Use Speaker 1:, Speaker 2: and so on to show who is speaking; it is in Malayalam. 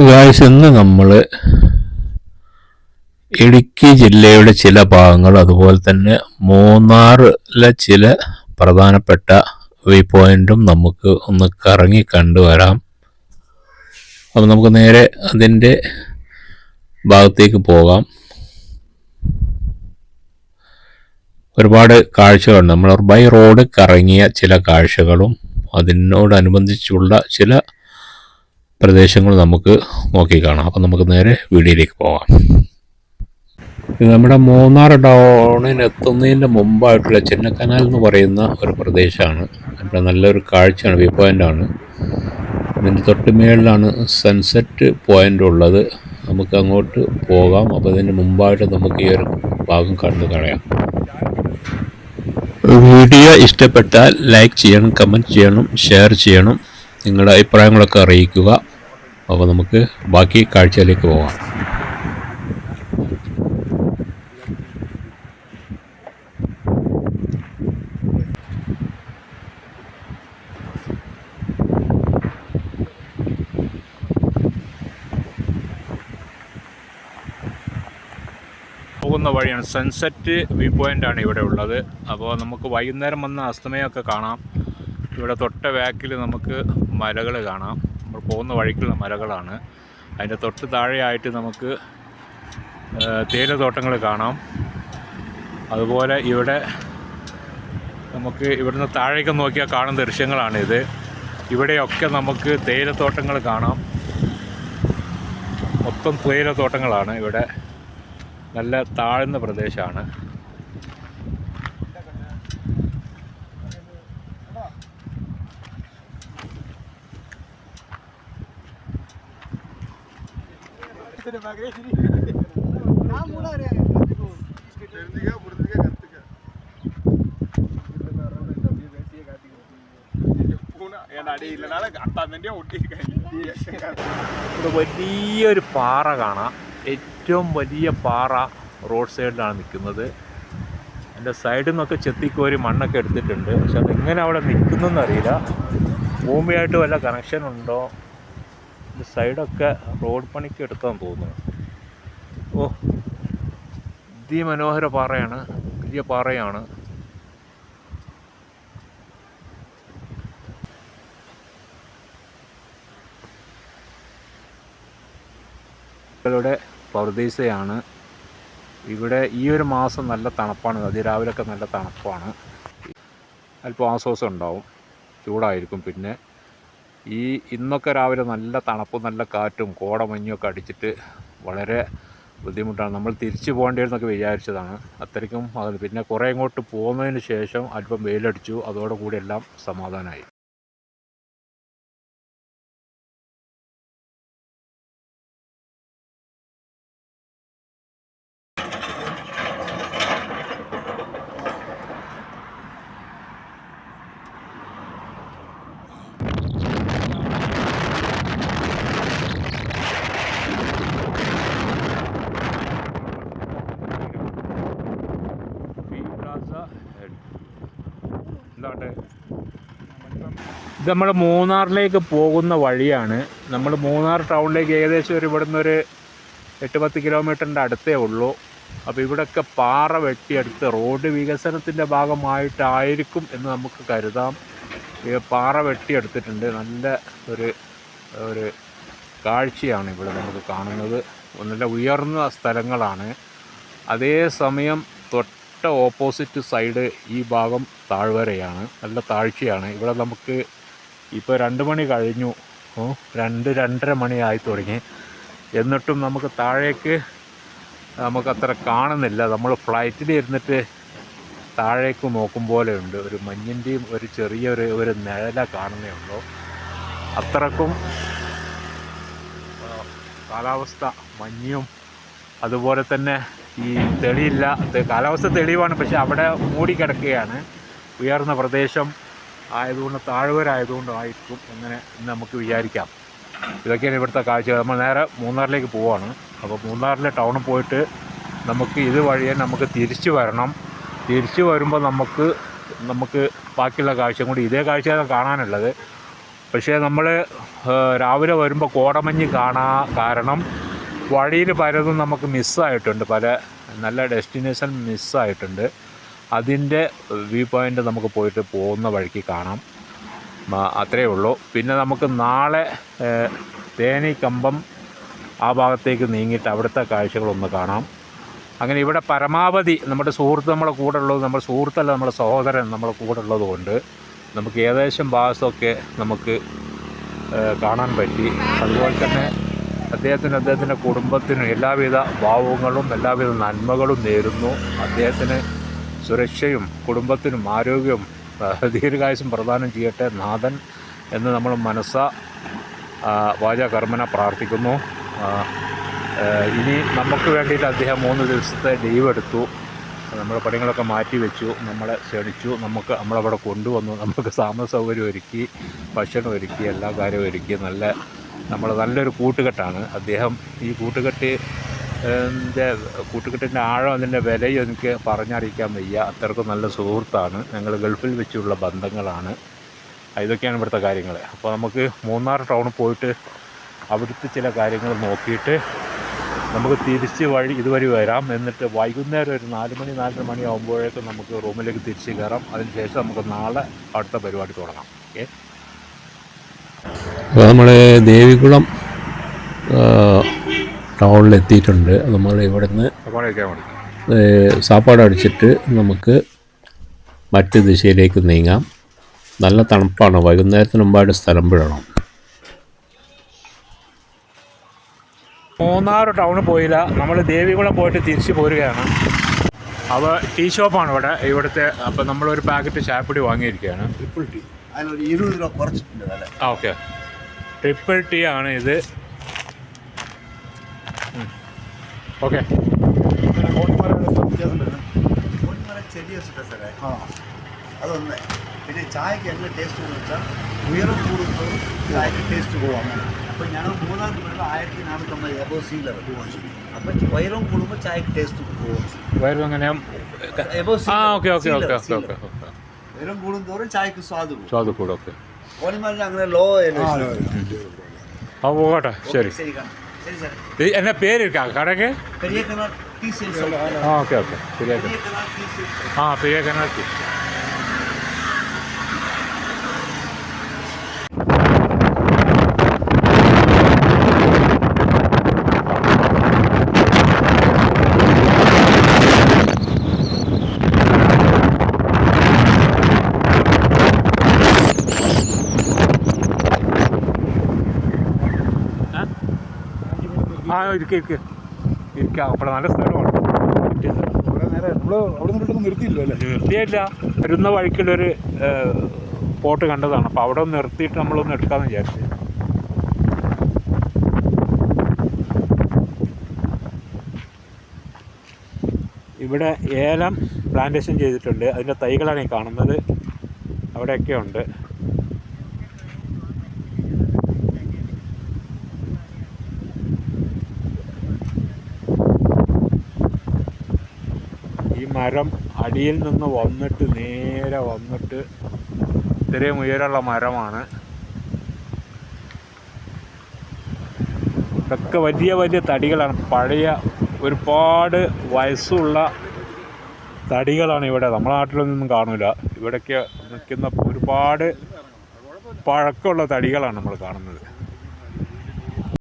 Speaker 1: ഗായ്സ് ഇന്ന് നമ്മൾ ഇടുക്കി ജില്ലയുടെ ചില ഭാഗങ്ങൾ അതുപോലെ തന്നെ മൂന്നാറിലെ ചില പ്രധാനപ്പെട്ട വ്യൂ പോയിന്റും നമുക്ക് ഒന്ന് കറങ്ങി കണ്ടുവരാം അപ്പം നമുക്ക് നേരെ അതിന്റെ ഭാഗത്തേക്ക് പോകാം. ഒരുപാട് കാഴ്ചകളുണ്ട്. നമ്മൾ ബൈ റോഡ് കറങ്ങിയ ചില കാഴ്ചകളും അതിനോടനുബന്ധിച്ചുള്ള ചില പ്രദേശങ്ങൾ നമുക്ക് നോക്കി കാണാം. അപ്പം നമുക്ക് നേരെ വീഡിയോയിലേക്ക് പോകാം ഇത് നമ്മുടെ മൂന്നാർ ടൗണിന് മുമ്പായിട്ടുള്ള ചിന്നക്കനാൽ എന്ന് പറയുന്ന ഒരു പ്രദേശമാണ്. അവിടെ നല്ലൊരു കാഴ്ചയാണ് വ്യൂ പോയിന്റാണ് ഇതിന്റെ തൊട്ട് മേളിലാണ് സൺസെറ്റ് പോയിന്റ് ഉള്ളത്. നമുക്ക് അങ്ങോട്ട് പോകാം. അപ്പോൾ ഇതിന് മുമ്പായിട്ട് നമുക്ക് ഈ ഒരു ഭാഗം കണ്ടു കളയാം വീഡിയോ ഇഷ്ടപ്പെട്ടാൽ ലൈക്ക് ചെയ്യണം കമന്റ് ചെയ്യണം ഷെയർ ചെയ്യണം. നിങ്ങളുടെ അഭിപ്രായങ്ങളൊക്കെ അറിയിക്കുക. അപ്പോൾ നമുക്ക് ബാക്കി കാഴ്ചയിലേക്ക് പോകാം പോകുന്ന വഴിയാണ്. സൺസെറ്റ് വ്യൂ ആണ് ഇവിടെ ഉള്ളത്. അപ്പോൾ നമുക്ക് വൈകുന്നേരം വന്ന അസ്തമയമൊക്കെ കാണാം. ഇവിടെ തൊട്ട ബാക്കിൽ നമുക്ക് മലകൾ കാണാം. നമ്മൾ പോകുന്ന വഴിക്കുള്ള മലകളാണ്. അതിന്റെ തൊട്ട് താഴെയായിട്ട് നമുക്ക് തേയിലത്തോട്ടങ്ങൾ കാണാം. അതുപോലെ ഇവിടെ നമുക്ക് ഇവിടുന്ന് താഴേക്ക് നോക്കിയാൽ കാണുന്ന ദൃശ്യങ്ങളാണിത്. ഇവിടെയൊക്കെ നമുക്ക് തേയിലത്തോട്ടങ്ങൾ കാണാം. മൊത്തം തേയിലത്തോട്ടങ്ങളാണ് ഇവിടെ. നല്ല താഴ്ന്ന പ്രദേശമാണ്. ഇവിടെ വലിയൊരു പാറ കാണാം. ഏറ്റവും വലിയ പാറ റോഡ് സൈഡിലാണ് നിൽക്കുന്നത്. എന്റെ സൈഡിൽ നിന്നൊക്കെ ചെത്തിക്കോരി മണ്ണൊക്കെ എടുത്തിട്ടുണ്ട്. പക്ഷെ അതെങ്ങനെ അവിടെ നിൽക്കുന്നതെന്ന് അറിയില്ല. ഭൂമിയായിട്ട് വല്ല കണക്ഷൻ ഉണ്ടോ? സൈഡൊക്കെ റോഡ് പണിക്ക് എടുത്താന്ന് തോന്നുന്നു. ഓ അതിമനോഹര പാറയാണ്. വലിയ പാറയാണ്. ളുടെ പർദീസയാണ്. ഇവിടെ ഈ ഒരു മാസം നല്ല തണുപ്പാണ്. അതിരാവിലൊക്കെ നല്ല തണുപ്പാണ്. അല്പം ആശ്വാസം ഉണ്ടാവും ചൂടായിരിക്കും പിന്നെ. ഈ ഇന്നൊക്കെ രാവിലെ നല്ല തണുപ്പും നല്ല കാറ്റും കോടമഞ്ഞൊക്കെ അടിച്ചിട്ട് വളരെ ബുദ്ധിമുട്ടാണ്. നമ്മൾ തിരിച്ചു പോകേണ്ടിയിരുന്നൊക്കെ വിചാരിച്ചതാണ്. അത്രയ്ക്കും അത് പിന്നെ കുറേ ഇങ്ങോട്ട് പോകുന്നതിന് ശേഷം അല്പം വെയിലടിച്ചു. അതോടുകൂടി എല്ലാം സമാധാനമായി. ഇത് നമ്മൾ മൂന്നാറിലേക്ക് പോകുന്ന വഴിയാണ്. നമ്മൾ മൂന്നാർ ടൗണിലേക്ക് ഏകദേശം ഒരു ഇവിടുന്ന് ഒരു എട്ട് പത്ത് കിലോമീറ്ററിന്റെ അടുത്തേ ഉള്ളൂ. അപ്പോൾ ഇവിടെയൊക്കെ പാറ വെട്ടിയെടുത്ത് റോഡ് വികസനത്തിന്റെ ഭാഗമായിട്ടായിരിക്കും എന്ന് നമുക്ക് കരുതാം. പാറ വെട്ടിയെടുത്തിട്ടുണ്ട്. നല്ല ഒരു ഒരു കാഴ്ചയാണ് ഇവിടെ നമുക്ക് കാണുന്നത്. നല്ല ഉയർന്ന സ്ഥലങ്ങളാണ്. അതേസമയം തൊട്ട ഓപ്പോസിറ്റ് സൈഡ് ഈ ഭാഗം താഴ്വരയാണ് നല്ല താഴ്ചയാണ് ഇവിടെ നമുക്ക് ഇപ്പോൾ രണ്ട് മണി കഴിഞ്ഞു. രണ്ട് രണ്ടര മണിയായി തുടങ്ങി. എന്നിട്ടും നമുക്ക് താഴേക്ക് നമുക്കത്ര കാണുന്നില്ല. നമ്മൾ ഫ്ലൈറ്റിൽ ഇരുന്നിട്ട് താഴേക്ക് നോക്കും പോലെ ഉണ്ട്. ഒരു മഞ്ഞിന്റെയും ഒരു ചെറിയൊരു ഒരു നിഴല കാണുന്നേ ഉള്ളൂ. അത്രക്കും കാലാവസ്ഥ മഞ്ഞും അതുപോലെ തന്നെ ഈ തെളിയില്ല. കാലാവസ്ഥ തെളിവാണ് പക്ഷെ അവിടെ മൂടിക്കിടക്കുകയാണ്. ഉയർന്ന പ്രദേശം ആയതുകൊണ്ട് താഴ്വരായതുകൊണ്ടായിരിക്കും അങ്ങനെ നമുക്ക് വിചാരിക്കാം. ഇതൊക്കെയാണ് ഇവിടുത്തെ കാഴ്ചകൾ. നമ്മൾ നേരെ മൂന്നാറിലേക്ക് പോവാണ്. അപ്പോൾ മൂന്നാറിലെ ടൗണിൽ പോയിട്ട് നമുക്ക് ഇത് വഴിയെ നമുക്ക് തിരിച്ചു വരണം. തിരിച്ചു വരുമ്പോൾ നമുക്ക് നമുക്ക് ബാക്കിയുള്ള കാഴ്ചയും കൂടി ഇതേ കാഴ്ചയാണ് കാണാനുള്ളത്. പക്ഷേ നമ്മൾ രാവിലെ വരുമ്പോൾ കോടമഞ്ഞ് കാണാ കാരണം വഴിയിൽ പലതും നമുക്ക് മിസ്സായിട്ടുണ്ട്. പല നല്ല ഡെസ്റ്റിനേഷൻ മിസ്സായിട്ടുണ്ട്. അതിന്റെ വ്യൂ പോയിന്റ് നമുക്ക് പോയിട്ട് പോകുന്ന വഴിക്ക് കാണാം. അത്രയേ ഉള്ളൂ. പിന്നെ നമുക്ക് നാളെ തേനിക്കമ്പം ആ ഭാഗത്തേക്ക് നീങ്ങിയിട്ട് അവിടുത്തെ കാഴ്ചകളൊന്ന് കാണാം. അങ്ങനെ ഇവിടെ പരമാവധി നമ്മുടെ സുഹൃത്ത് നമ്മുടെ കൂടെ ഉള്ളത് നമ്മുടെ സുഹൃത്തല്ല നമ്മുടെ സഹോദരൻ നമ്മുടെ കൂടെ ഉള്ളതുകൊണ്ട് നമുക്ക് ഏകദേശം ഭാഗത്തൊക്കെ നമുക്ക് കാണാൻ പറ്റി. അതുപോലെ തന്നെ അദ്ദേഹത്തിന് അദ്ദേഹത്തിന്റെ കുടുംബത്തിനും എല്ലാവിധ ഭാവങ്ങളും എല്ലാവിധ നന്മകളും നേരുന്നു. അദ്ദേഹത്തിന് സുരക്ഷയും കുടുംബത്തിനും ആരോഗ്യവും ദീർഘായുസും പ്രദാനം ചെയ്യട്ടെ നാഥൻ എന്ന് നമ്മൾ മനസ്സ വാചകർമ്മന പ്രാർത്ഥിക്കുന്നു. ഇനി നമുക്ക് വേണ്ടിയിട്ട് അദ്ദേഹം മൂന്ന് ദിവസത്തെ ലീവ് എടുത്തു. നമ്മുടെ പണികളൊക്കെ മാറ്റി വെച്ചു നമ്മളെ ക്ഷണിച്ചു നമുക്ക് നമ്മളവിടെ കൊണ്ടുവന്നു. നമുക്ക് താമസ സൗകര്യം ഒരുക്കി ഭക്ഷണം ഒരുക്കി എല്ലാ കാര്യവും ഒരുക്കി നല്ല നമ്മൾ നല്ലൊരു കൂട്ടുകെട്ടാണ്. അദ്ദേഹം ഈ കൂട്ടുകെട്ട് കൂട്ടുകെട്ടിന്റെ ആഴം അതിന്റെ വിലയും എനിക്ക് പറഞ്ഞറിയിക്കാൻ വയ്യ. അത്രക്കും നല്ല സുഹൃത്താണ്. ഞങ്ങൾ ഗൾഫിൽ വെച്ചുള്ള ബന്ധങ്ങളാണ്. ഇതൊക്കെയാണ് ഇവിടുത്തെ കാര്യങ്ങൾ. അപ്പോൾ നമുക്ക് മൂന്നാർ ടൗണിൽ പോയിട്ട് അവിടുത്തെ ചില കാര്യങ്ങൾ നോക്കിയിട്ട് നമുക്ക് തിരിച്ച് വഴി ഇതുവഴി വരാം. എന്നിട്ട് വൈകുന്നേരം ഒരു നാല് മണി നാലര മണി ആകുമ്പോഴേക്കും നമുക്ക് റൂമിലേക്ക് തിരിച്ച് കയറാം. അതിന് ശേഷം നമുക്ക് നാളെ അടുത്ത പരിപാടി തുടങ്ങാം. ഓക്കെ?
Speaker 2: അപ്പോൾ നമ്മൾ ദേവികുളം ടൗണിൽ എത്തിയിട്ടുണ്ട്. നമ്മൾ ഇവിടുന്ന്
Speaker 1: നിന്ന്
Speaker 2: സാപ്പാട് അടിച്ചിട്ട് നമുക്ക് മറ്റ് ദിശയിലേക്ക് നീങ്ങാം. നല്ല തണുപ്പാണ്. വൈകുന്നേരത്തിന് മുമ്പായിട്ട് സ്ഥലം വിടണം.
Speaker 1: മൂന്നാർ ടൗണിൽ പോയില്ല. നമ്മൾ ദേവികുളം പോയിട്ട് തിരിച്ചു പോരുകയാണ്. അവ ടീ ഷോപ്പാണ് ഇവിടെ. ഇവിടുത്തെ അപ്പോൾ നമ്മളൊരു പാക്കറ്റ് ചായപ്പൊടി വാങ്ങിയിരിക്കുകയാണ്.
Speaker 3: ട്രിപ്പിൾ ടീ അതിനൊരു ഇരുപത് രൂപ കുറച്ചിട്ടുണ്ട് വില.
Speaker 1: ആ ഓക്കെ. ട്രിപ്പിൾ ടീ ആണ് ഇത് ഓക്കെ
Speaker 3: കോണിമര ചെറിയ സുഖം സാറേ അതൊന്ന് പിന്നെ ചായക്ക് എങ്ങനെ ടേസ്റ്റ് എന്ന് വെച്ചാൽ ഉയരം കൂടുന്നതും ചായക്ക് ടേസ്റ്റ് പോകും അങ്ങനെ അപ്പം ഞങ്ങൾ മൂന്നാം വീട്ടിൽ ആയിരത്തി നാനൂറ്റമ്പത് എബോ സീ ലെവൽ അപ്പം ഉയരം കൂടുമ്പോൾ ചായക്ക് ടേസ്റ്റ് പോകും
Speaker 1: വേറെ എങ്ങനെ
Speaker 3: എബോ
Speaker 1: ആ okay okay okay okay okay okay
Speaker 3: ഉയരം കൂടുന്തോറും ചായക്ക് സ്വാദ് പോകും
Speaker 1: സ്വാദ് കൂടെ ഓക്കെ
Speaker 3: കോണിമര അങ്ങനെ ലോ
Speaker 1: ആ പോകട്ടെ ശരി. ഇത് എന്നാ പേര് ഇരിക്കാ കടക്ക് Kanal tea okay
Speaker 3: okay. Periya Kanal tea
Speaker 1: ആ പെരിയ കനാത്തി ആ ഇരിക്കുക ഇരിക്കുക ഇരിക്കാം. അപ്പോൾ നല്ല സ്ഥലമാണ്.
Speaker 4: നിർത്തിയില്ല
Speaker 1: വരുന്ന വഴിക്കുള്ളൊരു പോട്ട് കണ്ടതാണ്. അപ്പോൾ അവിടെ ഒന്ന് നിർത്തിയിട്ട് നമ്മളൊന്ന് എടുക്കാമെന്ന് വിചാരിച്ചു. ഇവിടെ ഏലം പ്ലാന്റേഷൻ ചെയ്തിട്ടുണ്ട്. അതിന്റെ തൈകളാണ് ഈ കാണുന്നത്. അവിടെയൊക്കെ ഉണ്ട് ഈ മരം അടിയിൽ നിന്ന് വന്നിട്ട് നേരെ വന്നിട്ട് ഇത്രയും ഉയരമുള്ള മരമാണ്. ഇതൊക്കെ വലിയ വലിയ തടികളാണ്. പഴയ ഒരുപാട് വയസ്സുള്ള തടികളാണ് ഇവിടെ. നമ്മുടെ നാട്ടിലൊന്നും കാണില്ല ഇവിടെയൊക്കെ നിൽക്കുന്ന ഒരുപാട് പഴക്കമുള്ള തടികളാണ് നമ്മൾ കാണുന്നത്.